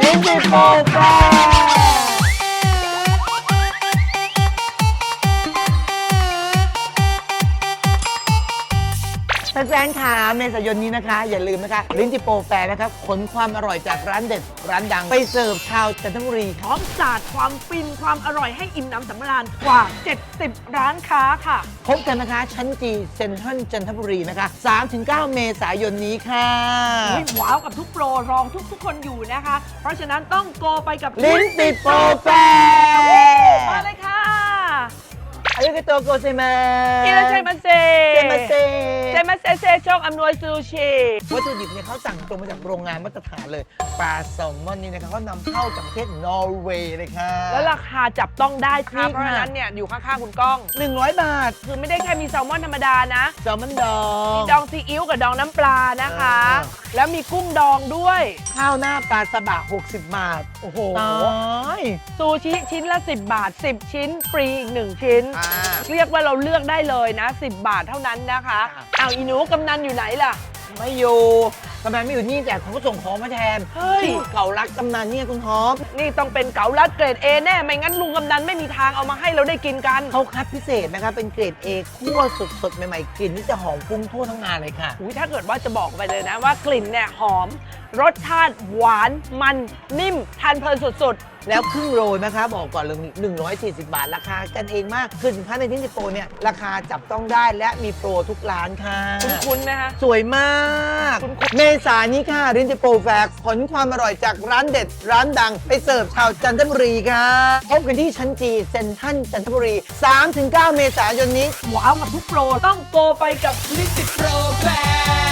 ลิ้น แฟแฟนๆค่ะเมษายนนี้นะคะ อย่าลืมนะคะ ลิ้นจิโปรแฟร์นะครับขนความอร่อยจากร้านเด็ด ร้านดัง ไปเสิร์ฟชาวจันทบุรี พร้อมสาดความฟินความอร่อยให้อิ่มน้ำสำราญกว่า 70 ร้านค้าค่ะ พบกันนะคะ ชั้นจีเซ็นทรัลจันทบุรีนะคะ3-9 เมษายนนี้ค่ะอุ๊ยว้าวกับทุกโปรรองทุกๆคนอยู่นะคะ เพราะฉะนั้นต้องโกไปกับลิ้นติดโปรแฟมาเลยค่ะอายุกโตโกเซมาอิราชัยมาเซ เซมาเซเซมาเซเซ โชคอำนวยซูชิวัตถุดิบเนี่ยเขาสั่งตรงมาจากโรงงานมาตรฐานเลยปลาแซลมอนนี่นะคะเขานำเข้าจากประเทศนอร์เวย์เลยค่ะ แล้วราคาจับต้องได้ค่ะนี่ค่ะเพราะฉะนั้นเนี่ยอยู่ข้างๆคุณก้อง 100 บาทคือไม่ได้แค่มีแซลมอนธรรมดานะแซลมอนดองมีดองซีอิ๊วกับดองน้ำปลานะคะเออแล้วมีกุ้งดองด้วย ข้าวหน้าปลาสบะ60 บาท โอ้โหตายซูชิชิ้นละ 10 บาท 10 ชิ้นฟรีอีก 1 ชิ้น อ่า เรียกว่าเราเลือกได้เลยนะ 10 บาทเท่านั้นนะคะ ค่ะ เอาอีหนูกำนันอยู่ไหนล่ะ ไม่อยู่กำนันไม่อยู่นี่แต่เขาก็ส่งของมาแทนเฮ้ยชื่อเก่ารักกำนันเนี่ยคุณฮอปนี่ต้องเป็นเก๋าลัดเกรด A แน่ ไม่งั้นลุงกำนันไม่มีทางเอามาให้เราได้กินกัน เขาคัดพิเศษนะคะเป็นเกรด A คั่วสดๆ ใหม่ๆกลิ่นที่จะหอมฟุ้งทั่วทั้งงานเลยค่ะ อุ๊ยถ้าเกิดว่าจะบอกไปเลยนะว่ากลิ่นเนี่ยหอม รสชาติหวานมันนิ่มทานเพลินสุด แล้วครึ่งโรยนะคะบอกก่อนเลย140 บาท ราคากันเองมากคือสินค้าในที่นิโปรเนี่ยราคาจับต้องได้และมีโปรทุกร้านค่ะ ๆ คุ้นๆนะคะ สวยมาก คุณเมษายนนี้ค่ะรินจิโปรแฟกผลความอร่อยจากร้านเด็ดร้านดัง ไปเสิร์ฟชาวจันทบุรีค่ะพบกันที่ชั้นจีเซ็นทรัลจันทบุรี 3-9 เมษายนนี้ ว้าวกับทุกโปร ต้องโกไปกับลิสิโปรแฟร์ที่ไหนนะลิ้นติดโปร